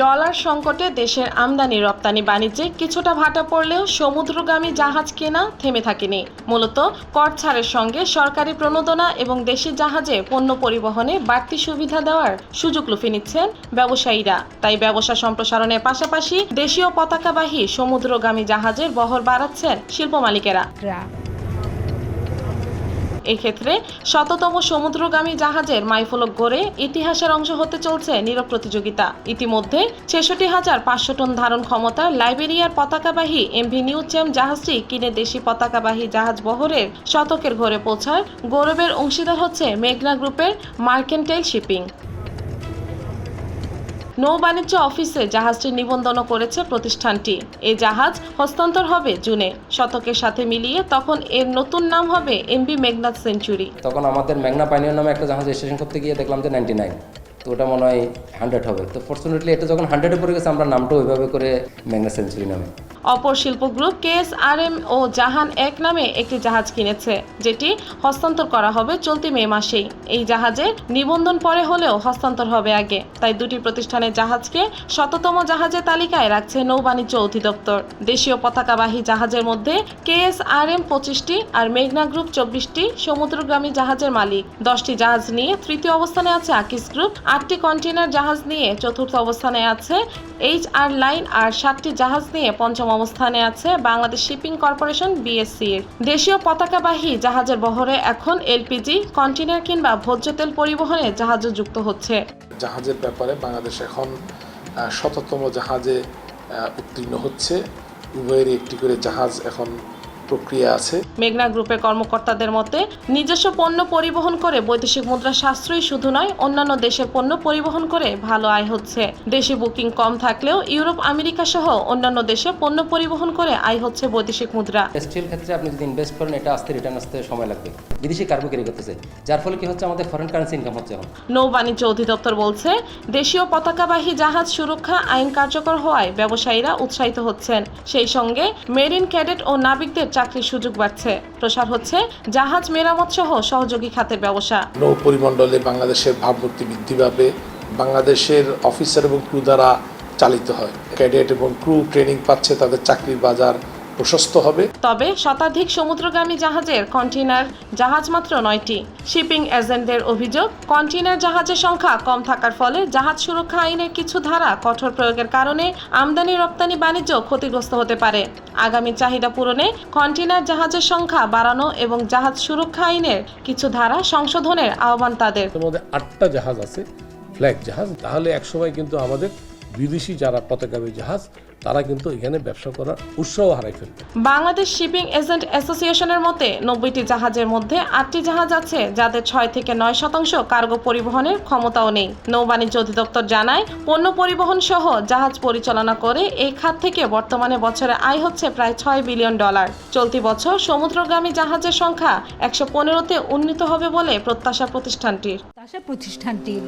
Dollar সংকটে দেশের আমদানি, রপ্তানি, বাণিজ্যে কিছুটা ভাটা পড়লেও সমুদ্রগামী জাহাজ কেনা থেমে থাকেনি। মূলত কর ছাড়ের সঙ্গে সরকারি প্রণোদনা এবং দেশি জাহাজে পণ্য পরিবহনে বাড়তি সুবিধা দেওয়ার সুযোগ লুফে নিচ্ছেন ব্যবসায়ীরা। তাই ব্যবসা সম্প্রসারণের পাশাপাশি দেশীয় পতাকাবাহী সমুদ্রগামী জাহাজের বহর বাড়াচ্ছেন শিল্প মালিকেরা। এক্ষেত্রে শততম সমুদ্রগামী জাহাজের মাইফলক গড়ে ইতিহাসের অংশ হতে চলছে নিরব প্রতিযোগিতা। ইতিমধ্যে ছেষট্টি হাজার পাঁচশো টন ধারণ ক্ষমতা লাইবেরিয়ার পতাকাবাহী এমভি নিউ চেম জাহাজটি কিনে দেশি পতাকাবাহী জাহাজ বহরের শতকের ঘরে পৌঁছায়। গৌরবের অংশীদার হচ্ছে মেঘনা গ্রুপের মার্কেন্টাইল শিপিং। নৌ বাণিজ্য অফিসে জাহাজটি নিবন্ধনও করেছে প্রতিষ্ঠানটি। এ জাহাজ হস্তান্তর হবে জুনে। শতকের সাথে মিলিয়ে তখন এর নতুন নাম হবে এমবি মেঘনাথ সেঞ্চুরি। তখন আমাদের মেঘনা পানীয় নামে একটা জাহাজ স্টেশন করতে গিয়ে দেখলাম যে নাইনটি নাইন তো ওটা মনে হয় হান্ড্রেড হবে। তো ফর্চুনেটলি এটা যখন হান্ড্রেডে পড়ে গেছে, আমরা নামটা ওইভাবে করে মেঘনা সেঞ্চুরি নামে। অপর শিল্প গ্রুপ কেএসআরএম ও জাহান এক নামে একটি জাহাজ কিনেছে, যেটি হস্তান্তর করা হবে চলতি মে মাসেই। এই জাহাজে নিবন্ধন পরে হলেও হস্তান্তর হবে আগে। তাই দুটি প্রতিষ্ঠানের জাহাজকে শততম জাহাজের তালিকায় রাখছে নৌবাণিজ্য অধিদপ্তর। দেশীয় পতাকাবাহী জাহাজের মধ্যে কেএসআরএম পঁচিশটি আর মেঘনা গ্রুপ চব্বিশটি সমুদ্রগামী জাহাজের মালিক। দশটি জাহাজ নিয়ে তৃতীয় অবস্থানে আছে আকিস গ্রুপ। আটটি কন্টেনার জাহাজ নিয়ে চতুর্থ অবস্থানে আছে এইচ আর লাইন আর সাতটি জাহাজ নিয়ে পঞ্চম অবস্থানে আছে বাংলাদেশ শিপিং কর্পোরেশন বিএসসি এর। দেশীয় পতাকাবাহী জাহাজের বহরে এখন এলপিজি কন্টেনার কিংবা ভোজ্য তেল পরিবহনে জাহাজও যুক্ত হচ্ছে। জাহাজের ব্যাপারে বাংলাদেশ এখন শততম জাহাজে উত্তীর্ণ হচ্ছে। উভয়েরই একটি করে জাহাজ এখন প্রক্রিয়া আছে। মেঘনা গ্রুপের কর্মকর্তাদের মতে নিজস্ব পণ্য পরিবহন করে বৈদেশিক মুদ্রা সাশ্রয়ী শুধু নয় অন্যান্য দেশের পণ্য পরিবহন করে ভালো আয় হচ্ছে। দেশে বুকিং কম থাকলেও ইউরোপ আমেরিকা সহ অন্যান্য দেশে পণ্য পরিবহন করে আয় হচ্ছে বৈদেশিক মুদ্রা। স্টিল ক্ষেত্রে আপনি যদি ইনভেস্ট করেন এটা আসতে রিটার্ন আসতে সময় লাগবে। বিদেশি কার্গো ক্যারি করতেছে। যার ফলে কি হচ্ছে? আমাদের ফরেন কারেন্সি ইনকাম হচ্ছে এখন। নৌ বাণিজ্য অধিদপ্তর বলছে দেশীয় পতাকাবাহী জাহাজ সুরক্ষা আইন কার্যকর হওয়ায় ব্যবসায়ীরা উৎসাহিত হচ্ছেন। সেই সঙ্গে মেরিন ক্যাডেট ও নাবিকদের চাকরির সুযোগ বাড়ছে। প্রসার হচ্ছে জাহাজ, মেরামত সহ সহযোগী খাতের ব্যবসা। নৌ পরিমণ্ডলে বাংলাদেশের ভাবমূর্তি বৃদ্ধি পাবে। বাংলাদেশের অফিসার এবং ক্রু দ্বারা চালিত হয়। ক্যাডেট এবং ক্রু ট্রেনিং পাচ্ছে তাদের চাকরির বাজার প্রশস্ত হবে। তবে শতাধিক সমুদ্রগামী জাহাজের কন্টেনার জাহাজ মাত্র নয়টি। শিপিং এজেন্টদের অভিযোগ কন্টেনার জাহাজের সংখ্যা কম থাকার ফলে জাহাজ সুরক্ষা আইনের কিছু ধারা কঠোর প্রয়োগের কারণে আমদানি রপ্তানি বাণিজ্য ক্ষতিগ্রস্ত হতে পারে। আগামী চাহিদা পূরণে কন্টেনার জাহাজের সংখ্যা বাড়ানো এবং জাহাজ সুরক্ষা আইনের কিছু ধারা সংশোধনের আহ্বান তাদের। মধ্যে আটটা জাহাজ আছে ফ্ল্যাগ জাহাজ। তাহলে একসময় কিন্তু আমাদের বিদেশি যারা পতাকাবী জাহাজ তারা কিন্তু এখানে ব্যবসা করার উৎসাহ হারাই ফেলবে। বাংলাদেশ শিপিং এজেন্ট অ্যাসোসিয়েশনের মতে নব্বইটি জাহাজের মধ্যে আটটি জাহাজ আছে যাদের ছয় থেকে নয় শতাংশ কার্গো পরিবহনের ক্ষমতাও নেই। নৌবাণিজ্য অধিদপ্তর জানায় পণ্য পরিবহন সহ জাহাজ পরিচালনা করে এই খাত থেকে বর্তমানে বছরে আয় হচ্ছে প্রায় ছয় বিলিয়ন ডলার। চলতি বছর সমুদ্রগামী জাহাজের সংখ্যা একশো পনেরোতে উন্নীত হবে বলে প্রত্যাশা প্রতিষ্ঠানটির। প্রতিষ্ঠানটির।